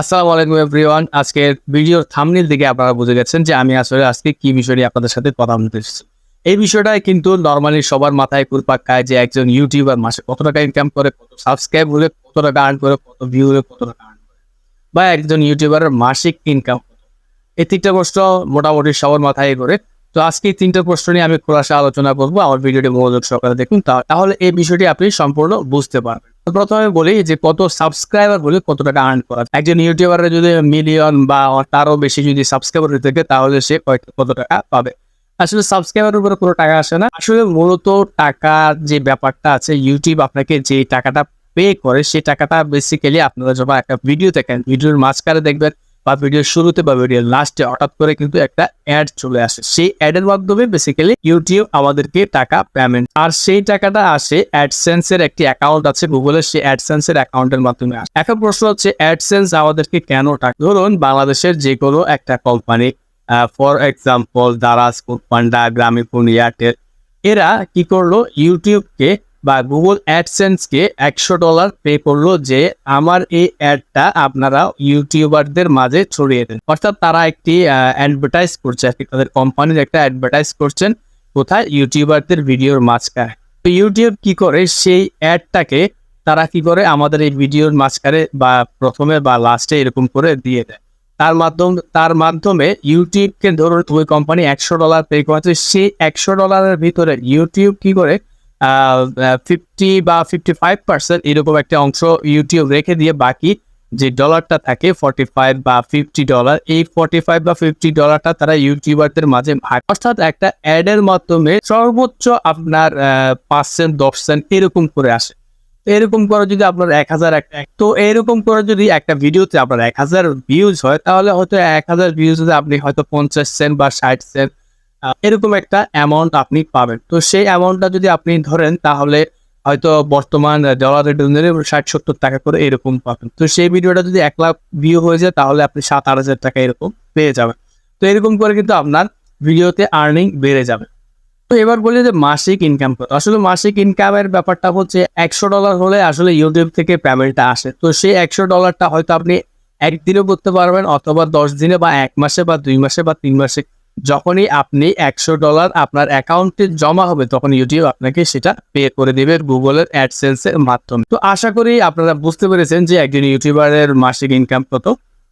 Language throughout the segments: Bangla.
আসসালামু আলাইকুম এভরিওয়ান। আজকের ভিডিওর আপনারা বুঝে গেছেন যে আমি আসলে আজকে কি বিষয় নিয়ে আপনাদের সাথে কথা বলতে এসেছি। এই বিষয়টাই কিন্তু নর্মালি সবার মাথায় ঘুরপাক খায় যে একজন ইউটিউবার মাসে কত টাকা ইনকাম করে, কত সাবস্ক্রাইব হলে কত টাকা আর্ন করে, কত ভিউ হলে কত টাকা আর্ন করে, বা একজন ইউটিউবারের মাসিক ইনকাম এই তিনটা প্রশ্ন মোটামুটি সবার মাথায় করে তো আজকে তিনটা প্রশ্ন নিয়ে আমি খোলাসা আলোচনা করব। আমার ভিডিওটি মনোযোগ সহকারে দেখুন। তাহলে এই বিষয়টি আপনি সম্পূর্ণ বুঝতে পারবেন। প্রথমে বলি যে কত সাবস্ক্রাইবার বলে কত টাকা আর্ন করা। একজন ইউটিউবারের যদি মিলিয়ন বা তারও বেশি যদি সাবস্ক্রাইবার হয়ে থাকে, তাহলে সে কত টাকা পাবে? আসলে সাবস্ক্রাইবারের উপরে কোনো টাকা আসে না। আসলে মূলত টাকার যে ব্যাপারটা আছে ইউটিউব আপনাকে যে টাকাটা পে করে সেই টাকাটা বেসিক্যালি আপনারা যখন একটা ভিডিও দেখেন ভিডিওর মাঝখানে দেখবেন বা ভিডিওর শুরুতে বা ভিডিওর লাস্টে হঠাৎ করে কিন্তু একটা অ্যাড চলে আসে। সেই অ্যাডের মাধ্যমে বেসিক্যালি ইউটিউব আমাদেরকে টাকা পেমেন্ট আর সেই টাকাটা আসে অ্যাডসেন্স এর একটি অ্যাকাউন্ট আছে গুগলের সেই অ্যাডসেন্স এর অ্যাকাউন্টের মাধ্যমে আসে। এখন প্রশ্ন হচ্ছে অ্যাডসেন্স আমাদেরকে কেন টাকা? ধরুন, বাংলাদেশের যে কোনো একটা company for example Daraz Foodpanda Grameen Airtel এরা কি করল? ইউটিউবকে বা গুগল অ্যাডসেন্সকে একশো ডলার পে করল যে আমার এই অ্যাডটা আপনারা ইউটিউবারদের মাঝে ছড়িয়ে দেন। অর্থাৎ তারা একটি অ্যাডভার্টাইজ করছে তাদের কোম্পানির একটা অ্যাডভার্টাইজ করছেন কোথায়? ইউটিউবারদের ভিডিওর মাঝখানে। তো ইউটিউব কি করে? সেই অ্যাডটাকে তারা কি করে? আমাদের এই ভিডিওর মাঝখানে বা প্রথমে বা লাস্টে এরকম করে দিয়ে দেয়। তার মাধ্যম, তার মাধ্যমে ইউটিউবকে ধরুন ওই কোম্পানি একশো ডলার পে করেছে, সেই একশো ডলারের ভিতরে ইউটিউব কি করে? ফিফটি বা ফিফটি ফাইভ পার্সেন্ট এরকম একটা অংশ ইউটিউব রেখে দিয়ে বাকি যে ডলারটা থাকে ফর্টি ফাইভ বা ফিফটি ডলার এই ফর্টি ফাইভ বা ফিফটি ডলারটা তারা ইউটিউবারদের মাঝে ভাগ। অর্থাৎ একটা অ্যাডের মাধ্যমে সর্বোচ্চ আপনার পাঁচ সেন্ট দশ সেন্ট এরকম করে আসে। এরকম করে যদি আপনার এক হাজার তো এরকম করে যদি একটা ভিডিওতে আপনার এক হাজার ভিউজ হয়, তাহলে হয়তো এক হাজার ভিউজে আপনি হয়তো পঞ্চাশ সেন্ট বা ষাট সেন্ট এরকম একটা অ্যামাউন্ট আপনি পাবেন। তো সেই অ্যামাউন্টটা যদি আপনি ধরেন, তাহলে হয়তো বর্তমান অনুযায়ী ষাট সত্তর টাকা করে এরকম পাবেন। তো সেই ভিডিওটা যদি এক লাখ ভিউ হয়ে যায়, তাহলে আপনি সাত আট হাজার টাকা এরকম পেয়ে যাবেন। তো এরকম করে কিন্তু আপনার ভিডিওতে আর্নিং বেড়ে যাবে। তো এবার বলি যে মাসিক ইনকাম আসলে মাসিক ইনকামের ব্যাপারটা হচ্ছে একশো ডলার হলে আসলে ইউটিউব থেকে পেমেন্টটা আসে। তো সেই একশো ডলারটা হয়তো আপনি একদিনও করতে পারবেন, অথবা দশ দিনে বা এক মাসে বা দুই মাসে বা তিন মাসে যখনই আপনি একশো ডলার আপনার অ্যাকাউন্টে জমা হবে, তখন ইউটিউব আপনাকে সেটা পে করে দেবে গুগলের অ্যাডসেন্স এর মাধ্যমে। তো আশা করি আপনারা বুঝতে পেরেছেন যে একজন ইউটিউবারের মাসিক ইনকাম কত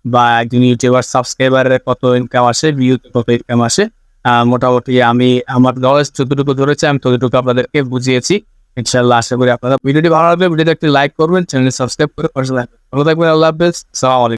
বা একজন ইউটিউবার সাবস্ক্রাইবারের কত ইনকাম আসে ভিউতে কত ইনকাম আসে। মোটামুটি আমি আমার নলেজ যতটুকু ধরেছে, আমি ততটুকু আপনাদেরকে বুঝিয়েছি। ইনশাল্লাহ আশা করি আপনারা ভিডিওটি ভালো লাগবে ভিডিওতে একটি লাইক করবেন চ্যানেল সাবস্ক্রাইব করে ভালো থাকবেন, আল্লাহ হাফেজ, সালাম আলাইকুম।